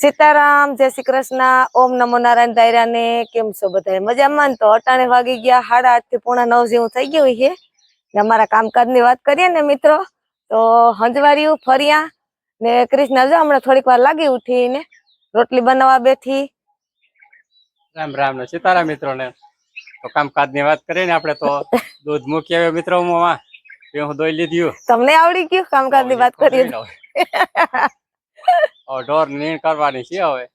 સીતારામ જય શ્રી કૃષ્ણ. ઓમ નમો નારાયણ દાયરાને કેમ છો બધા મજામાં ને? તો અટાણે વાગી ગયા. સાડા આઠથી પોણા નવ જેવું થઈ ગયું છે. ને અમારા કામકાજની વાત કરીએ ને મિત્રો તો હંજવાર્યું ફર્યા ને કૃષ્ણ જો હમણાં થોડીક વાર લાગી ઉઠીને રોટલી બનાવવા બેઠી. રામ રામ ને સીતારામ મિત્રો ને તો કામકાજની વાત કરીએ ને આપણે તો દૂધ મૂકી આવ્યો મિત્રો હું દોઈ લીધ્યું તમને આવડી ગયું કામકાજની વાત કરીએ ઢોર નીણ કરવાની છે હવે.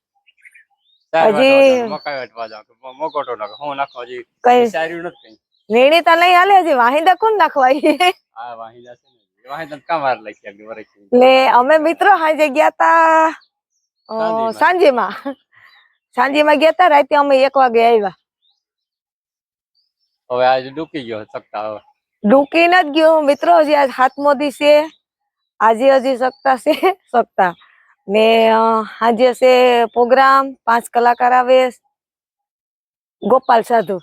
હજી- મકાઈ વેચવા જાવ મોકોટો નાખો હું નાખો હજી? કઈ? વિચાર્યું નથી નીણી તો નહીં હાલે હજી? વાહિંદા કોણ નાખવાય? હા વાહિંદા છે ને વાહિદા લખી આગળ વરસ ને અમે મિત્રો હાજે ગયા તા સાંજેમાં. સાંજેમાં. સાંજેમાં ગયા તા રાતે અમે એક વાગે આવ્યા. હવે આજે ડૂકી ગયો સકતા હવે. ડૂકી નથી ગયો. મિત્રો હજી આજ હાથમો દી છે. આજે હજી સકતા છે સકતા. ને આજે છે પ્રોગ્રામ પાંચ કલાકાર આવે ગોપાલ સાધુ.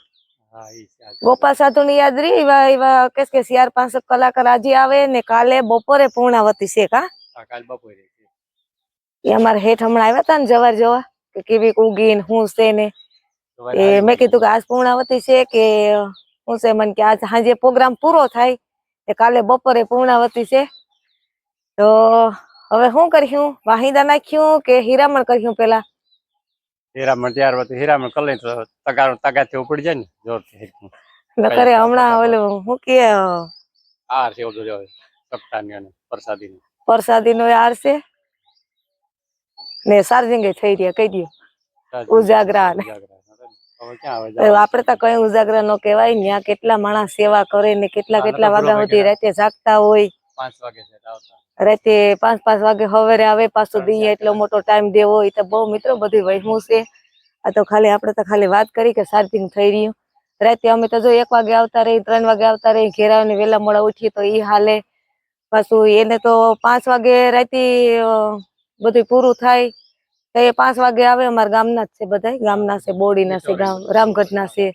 ગોપાલ સાધુ ની યાદ રહી? એવા એવા કે કે ચાર પાંચ કલાકાર આજે આવે ને કાલે બપોરે પૂર્ણાવતી છે કા? એ અમારે હેઠ હમણાં આવ્યા હતા ને જવાર જવા કે કેવી ઉગી ને હું છે ને? એ મેં કીધું કે આજ પૂર્ણાવતી છે કે હું છે મને કે આજ સાંજે પ્રોગ્રામ પૂરો થાય કાલે બપોરે પૂર્ણાવતી છે. તો હવે શું કર્યું વાહિદા નાખ્યું કે હીરામણ કર્યું પેલા? હીરામણ ત્યાર પછી હીરામણ કરી તો તગાર તગાથી ઉપડી જાય ને જોરથી. નકરે હમણાં ઓલું હું કે આર છે ઓલું જો સપ્તાહની અને પ્રસાદીની પ્રસાદી નો યાર છે ને ચાર્જિંગ થઈ રહ્યા કહી દયો. ઉજાગરા ને. આપડે તો કઈ ઉજાગરા નો કેવાય ત્યાં કેટલા માણસ સેવા કરે ને કેટલા કેટલા વાગ્યા સુધી રાતે જાગતા હોય. પાંચ વાગે આવતા રાતે પાંચ પાંચ વાગે સવારે આવે પાછું દઈએ એટલો મોટો ટાઈમ દેવો એ તો બહુ મિત્રો બધું વહેમું છે. આ તો ખાલી આપણે તો ખાલી વાત કરી કે શાર્પિંગ થઈ રહ્યું. રાતે અમે તો જો એક વાગે આવતા રહી ત્રણ વાગે આવતા રહી ઘેરા ને વેલા મોડા ઉઠીએ તો એ હાલે. પાછું એને તો પાંચ વાગે રાતે બધું પૂરું થાય. તો એ પાંચ વાગે આવે અમારા ગામના જ છે બધા ગામના છે બોડીના છે ગામ રામગઢના છે.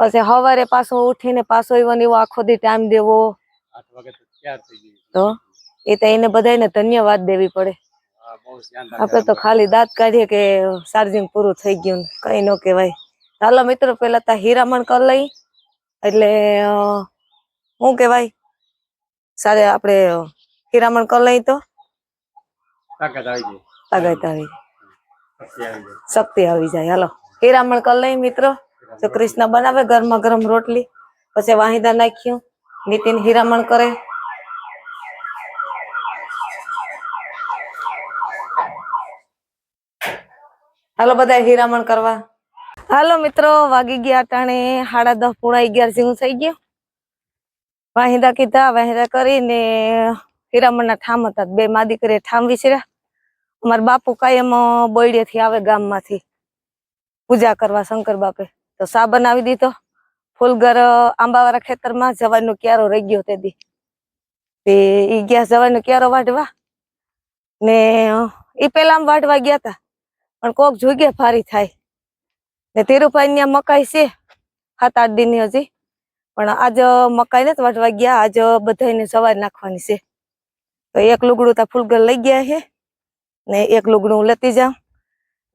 પછી સવારે પાછો ઉઠીને પાછો એવો ને એવો આખો દી ટાઈમ દેવો. તો એ તો એને બધાને ધન્યવાદ દેવી પડે. આપણે તો ખાલી દાંત કાઢીએ કે ચાર્જિંગ પૂરું થઈ ગયું કઈ ન કહેવાય. ચાલો મિત્રો પેલા તા હીરામણ કર લઈ. એટલે શું કહેવાય? સારે આપણે હીરામણ કર લઈ તો. તાકાત આવી તાકાત આવી શક્તિ આવી જાય. હાલો હીરામણ કર લઈ મિત્રો. તો કૃષ્ણ બનાવે ગરમા ગરમ રોટલી. પછી વાહિદા નાખ્યું. નીતિન હીરામણ કરે. હાલો બધા હીરામણ કરવા. હાલો મિત્રો, વાગી ગયા ટાણે સાડા દસ પૂણા અગિયાર જેવું થઈ ગયું. વાહિદા કીધા, વાહિદા કરીને હીરામણના ઠામ હતા. બે મા દીકરીએ ઠામ વિસર્યા. અમારા બાપુ કાયમ બોયડે થી આવે ગામમાંથી. પૂજા કરવા શંકર બાપે. તો સા બનાવી દીધો? ફૂલગર આંબાવાળા ખેતરમાં જવાનો ક્યારો રહી ગયો તે દી. તે ઈ ગયા જવાનો ક્યારો વાઢવા? ને ઈ પેલા વાઢવા ગયા તા. પણ કોક જોગે ફારી થાય. ને ધીરુભાઈ ત્યાં મકાઈ છે, સાત, આઠ દિન હજી. પણ આજ મકાઈ નથી વાટવા ગયા, આજ બધાને સવાર નાખવાની છે. તો એક લુગડું તો ફૂલગર લઈ ગયા છે, ને એક લુગડું હું લેતી જાઉં.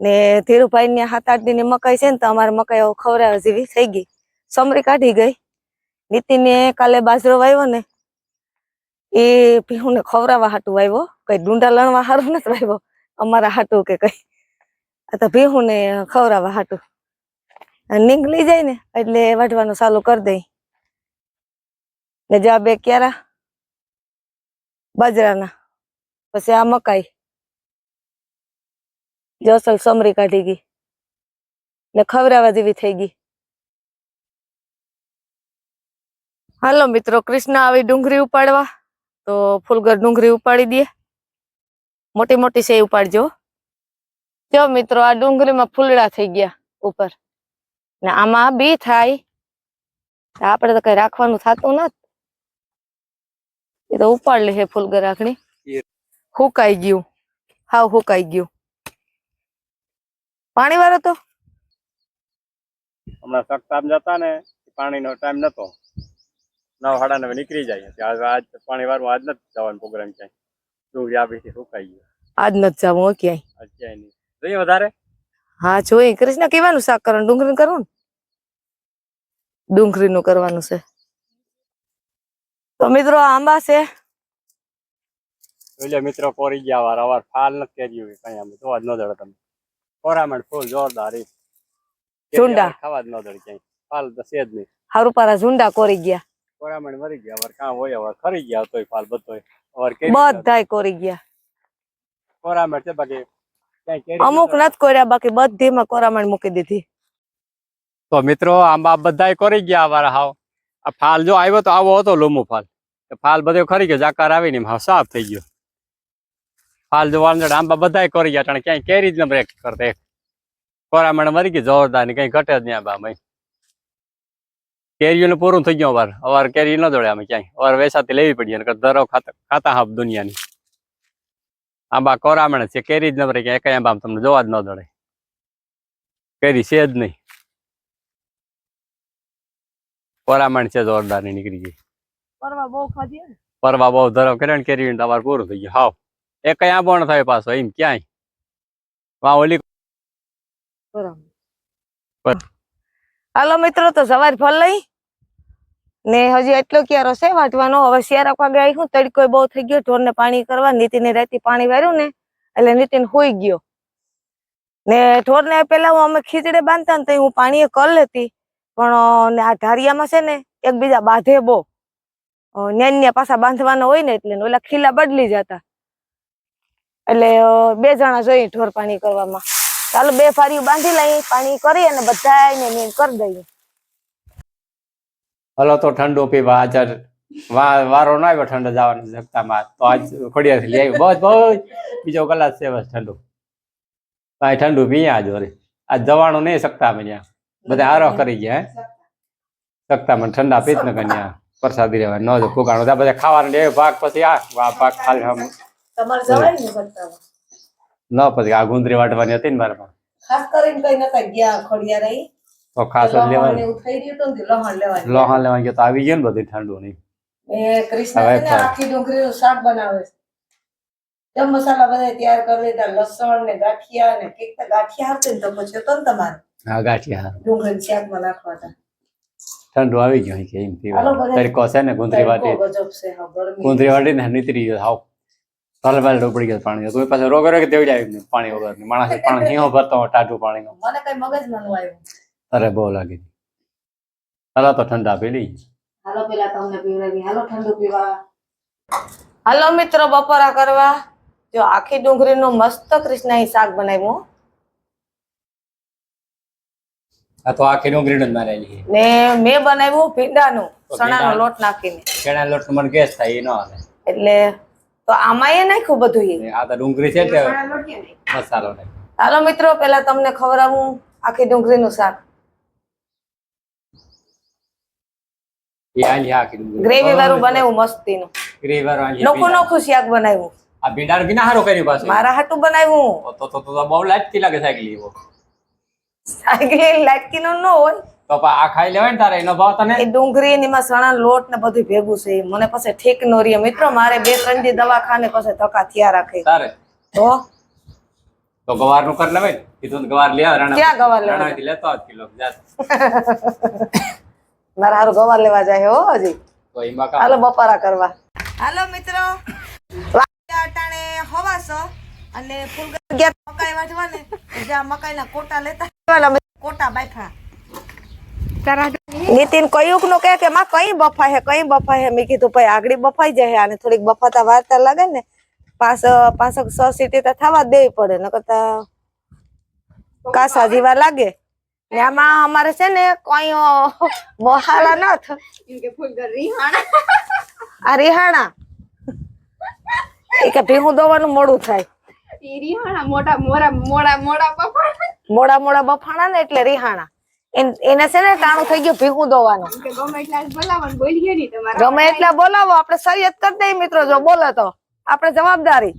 ને ધીરુભાઈ ને સાત, આઠ દિન મકાઈ છે ને તો અમારે મકાઈ ખવરાવા જેવી થઈ ગઈ. સમરી કાઢી ગઈ. નીતિને કાલે બાજરો વાવ્યો ને, એ ભીહુને ખવરાવા હાટું વાવ્યો કઈ ડુંડા લણવા હારું નથી વાવ્યો અમારા હાટું કે કઈ આ તો ભીહુને ખવડાવવા હાટું. નીકળી જાય ને, એટલે વાઢવાનું ચાલુ કરી દઈ. ને જા બે ક્યારા, બાજરાના, પછી આ મકાઈ. જસલ સમરી કાઢી ગઈ. ને ખવડાવવા જેવી થઈ ગઈ. હાલો મિત્રો, કૃષ્ણ આવી ડુંગળી ઉપાડવા. તો ફૂલગર ડુંગળી ઉપાડી દે. મોટી મોટી છે ઉપાડજો. જો મિત્રો આ ડુંગળીમાં ફૂલડા થઈ ગયા ઉપર. ને આમાં બી થાય. આપણે તો કઈ રાખવાનું થતું નથી એ તો ઉપાડ લે ફૂલ ફૂલગર આખણી હુકાઈ ગયું. હાવ હુકાઈ ગયું. પાણી વાળો તો? હમણાં સખતામ જતા ને પાણીનો ટાઈમ નતો. નવ સાડા નવે નીકળી જાય. આજ પાણી વાળું આજ નથી જવાનું પ્રોગ્રામ ક્યાંય. ડુંગળી આપી સુકાઈ ગયું આજ નથી જવું ક્યાંય. ક્યાંય નહીં. જોઈએ વધારે? હા જોઈ કૃષ્ણ કેવાનું શાક કરવાનું ડુંગળી કરવું ને. ડુંગળીનું કરવાનું છે. તો મિત્રો આંબા છે. જોઈ લો મિત્રો કોરી ગયા વાર. અવાર ફાલ નથી કર્યું કઈ આમ. જોવા જ ન દડે તમે કોરામણ ફૂલ જોરદાર ઝુંડા. ખાવા જ ન દડે ક્યાંય. ફાલ તો છે જ નહીં. હારું પારા ઝુંડા કોરી ગયા. કોરામણ મરી ગયા. વાર કાં હોય વાર ખરી ગયા તોય ફાલ બધોય. વાર કે બધાય કોરી ગયા. કોરામણ છે બાકી અમુક નથી કોર્યા બાકી બધીમાં કોરામણ મૂકી દીધી. તો મિત્રો આંબા બધાય કરી ગયા અમારા હાવ. આ ફાલ જો આવ્યો તો આવો હતો લોમો ફાલ. ફાલ બધો ખરી ગયો જાકાર આવીને હાવ સાફ થઈ ગયો. ફાલ જો આંબા બધા કરી ગયા કારણ ક્યાંય કેરી જ ન બ્રેક કરતા કોરામણ મરી ગઈ જોરદારની કઈ ઘટે જ નહીં આંબા મય કેરીઓનું પૂરું થઈ ગયું અવાર અવાર કેરી ન દોડે અમે ક્યાંય. અવાર વેસાતી લેવી પડી અને ધરો ખાતા ખાતા હાફ દુનિયાની. આંબા કોરામણ છે કેરી જ ન ભરે કે એક આંબા તમને જોવા જ ન દોડે. કેરી છે જ નહીં. કોરામણ છે જોરદારની નીકળી ગઈ. પરવા બહુ ખાધી પરવા બહુ ધરો કર્યો ને કેરી તમારે પૂરું થઈ ગયું. હાવ. એ કઈ આંબો ન થાય પાછો એમ ક્યાંય? વા ઓલી હાલો મિત્રો તો સવાર ફળ લઈ. ને હજી એટલો ક્યારો છે વાટવાનો હવે શિયાળા વાગે આવી હું તડકો બહુ થઈ ગયો, ઢોરને પાણી કરવા, નીતિને રાતે પાણી વાર્યું ને, એટલે નીતિન હોઈ ગયો. ને ઢોરને પેલા હું અમે ખીચડે બાંધતા ને તો હું પાણી કર લેતી. પણ ને આ ઢારિયામાં છે ને, એકબીજા બાંધે બહુ. ન્યાન ન્યા પાછા બાંધવાના હોય ને એટલે, ને ઓલા ખીલા બદલી જતા. એટલે બે જણા જોઈએ ઢોર પાણી કરવામાં. ચાલો, બે ફારીઓ બાંધી લઈએ પાણી કરી અને બધા ને કરી દઈએ. હલો તો ઠંડુ પીવા હાજર. વારો ના આવ્યો ઠંડો જવાની જગતામાં. તો આજ ખોડિયાથી લઈ આવ્યો બસ બસ. બીજો કલાક છે બસ ઠંડુ. કાંઈ ઠંડુ પીએ આજ વળી. આજ જવાનું નહીં શકતા અમે ત્યાં બધા આરો કરી ગયા હે? મને ઠંડા પીત ને કન્યા પ્રસાદી રહેવા ન જો ફુગાણું ત્યાં બધા ખાવાનું લે ભાગ પછી આ આ ભાગ ખાલી આમ ન પછી આ ગુંદરી વાટવાની હતી ને મારે ખાસ કરીને કઈ નતા ગયા ખોડિયા રહી તો ખાસ જ લેવાનું થઈ રહ્યું હતું લહણ લેવાનું તો આવી ગયું ને બધું ઠંડુ નહીં એ કૃષ્ણ હવે છે ને ખાય. આખી ડુંગળીનું શાક બનાવે છે. તેમ મસાલા બધા તૈયાર કરી લીધા લસણ ને ગાંઠિયા ને કંઈક તો ગાંઠિયા આવશે ને તો પછી હતો ને તમારે. હા ગાંઠિયા ડુંગળી શાકમાં નાખવા હતા ઠંડુ આવી ગયું છે એમ પીવા. તરીકો છે ને ગુંદરી વાટી. ગુંદરી વાટી ને નીતરી ગયો હાવ. ભલે બાલ ડૂબડી ગયો પાણી. તો પાછો રોગ રોગ તેવી આવી પાણી વગર. માણસ પાણી હિંહો ભરતો ટાઢું પાણીનો. મને કઈ મગજમાં ન આવ્યું. અરે બહુ લાગી હાલો તો ઠંડા પી લઈ હાલો પેલા તમને પીવડાવી. હાલો ઠંડુ પીવા. હાલો મિત્રો બપોરા કરવા. જો આખી ડુંગળીનું મસ્ત કૃષ્ણ શાક બનાવ્યું આ તો આખી ડુંગળી જ મારેલી ને મેં બનાવ્યું ભીંડાનું તો ચણાનો લોટ નાખીને. ચણાનો લોટ મને ગેસ થાય એ ન એટલે તો આમાં એ નાખ્યું બધું એ. આ તો ડુંગળી છે તે મસાલો ને હાલો મિત્રો પેલા તમને ખવડાવું આખી ડુંગળીનું શાક. એ આલી આખી ગ્રેવી વાળું બનાવ્યું મસ્તીનું. ગ્રેવી વાળું આલી નોખું નોખું શાક બનાવ્યું. આ ભીંડા વિના હારું કર્યું પાછું? મારા હાટું બનાવ્યું. તો તો તો તો બહુ લાગતી લાગે સાયકલ એવો. સાયકલ લાટકીનું ન હોય. તો આ ખાઈ લેવાય ને તારે એનો ભાવ તને? એ ડુંગળી ને એમાં લોટ ને બધું ભેગું છે. મને પછી ઠીક નો રહે. મિત્રો મારે બે ત્રણ દી દવાખાને પછી ધક્કા થયા રાખે. તારે? તો તો ગવારનું કર લેવાય કીધું ગવાર લે રાણા. ક્યાં ગવાર લેતો કિલો. જા. મારા હારું ગવાર લેવા જાય હો હજી. તો એમાં કામ હાલો બપારા કરવા. હાલો મિત્રો. અટાણે હવાસો અને ફૂલગર ગયા મકાઈ વાટવા ને જ્યાં મકાઈ ના કોટા લેતા કોટા બાફા. નીતિન કયુકનું કે કે માં કઈ બફાય હે કઈ બફાય હે? મેં કીધું ભાઈ આગળી બફાઈ જાય અને થોડીક બફાતા વાર્તા લાગે ને પાસ પાસક સો સીટી તો થવા દેવી પડે ન કરતા કાસા જેવા લાગે. આમાં અમારે છે ને કઈ ન થાય આ રિહાણા. કે ભીહું દોવાનું મોડું થાય. રિહાણા મોટા મોરા મોડા મોડા બફાણા. મોડા મોડા બફાણા ને એટલે રિહાણા. એને છે ને ટાણું થઈ ગયું ભીહું દોવાનું. ગમે એટલા બોલાવો આપડે સૈયદ કરી દઈએ મિત્રો જો બોલે તો. આપણે જવાબદારી.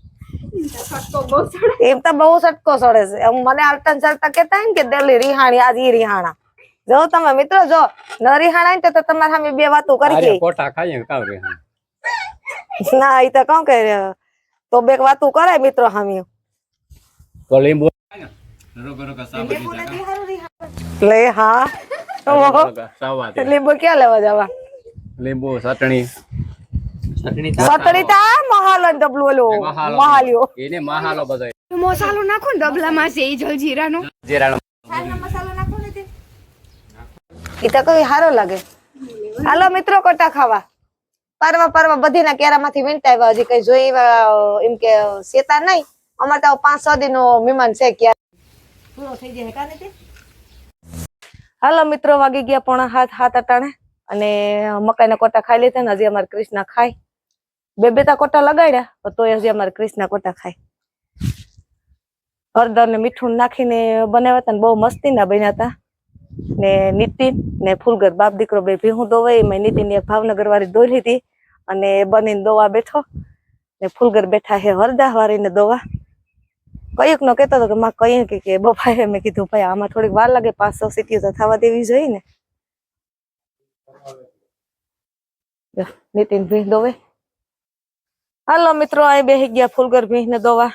એમ તો બહુ સટકો સડે છે. મને હાલતા ને ચાલતા કેતા ને કે દિલ્હી રિહાણી આજ ઈ રિહાણા. જો તમે મિત્રો જો ન રિહાણા ને તો તમારે સામે બે વાતો કરી ગઈ કોટા ખાઈએ કાવ ના એ તો કહું કે તો બે વાતું કરાય મિત્રો સામે તો લીંબુ લે હા લીંબુ ક્યાં લેવા જવા? લીંબુ ચટણી. સતરીતા મહાલ ડબલું. મહાલ્યો એને મહાલો બધો મસાલો નાખો ને ડબલામાં છે જલજીરાનો જીરાનો તો. કઈ સારો લાગે. હાલો મિત્રો કોટા ખાવા. પરવા પરવા બધીના કેરામાંથી વીણતા આવ્યા. હજી કઈ જોઈ એવા, એમ કે શેતા નહીં અમારે તો પાંચ છ દિન મહેમાન છે ક્યારે પૂરો થઈ જાય કાને તે? હાલો મિત્રો વાગી ગયા પોણા હાથ હાથ અટાણે. અને મકાઈના કોટા ખાઈ લીધા ને હજી અમારે ક્રિષ્ના ખાય. બે બે તા કોટા લગાડ્યા, તો હજી અમારે ક્રિષ્ના કોટા ખાય. હળદર ને મીઠું નાખીને બનાવ્યા હતા ને બહુ મસ્તી ના બન્યા હતા ને નીતિન ને ફૂલગર બાપ દીકરો બે ભીહું દોવાય મેં નીતિન એક ભાવનગર વાળી દોઈ લીધી અને બનીને દોવા બેઠો. ને ફૂલગર બેઠા હે હરદા વાળીને દોવા. કયુંક નો કહેતો હતો કે માં કહીએ કે બફાએ મેં કીધું, ભાઈ, આમાં થોડીક વાર લાગે પાંચસો સીટીઓ તો થવા દેવી જોઈએ ને. નીતિન ભીહ દોવે. હાલો મિત્રો અહીં બેસી ગયા ફૂલગર ને દોવા.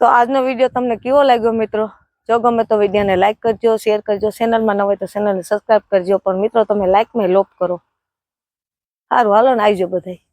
તો આજનો વીડિયો તમને કેવો લાગ્યો મિત્રો? જો ગમે તો વિડીયોને લાઈક કરજો શેર કરજો ચેનલમાં ન હોય તો ચેનલને સબસ્ક્રાઈબ કરજો. પણ મિત્રો, તમે લાઈક મેં લોપ કરો. સારું, હાલો ને આવજો બધાય.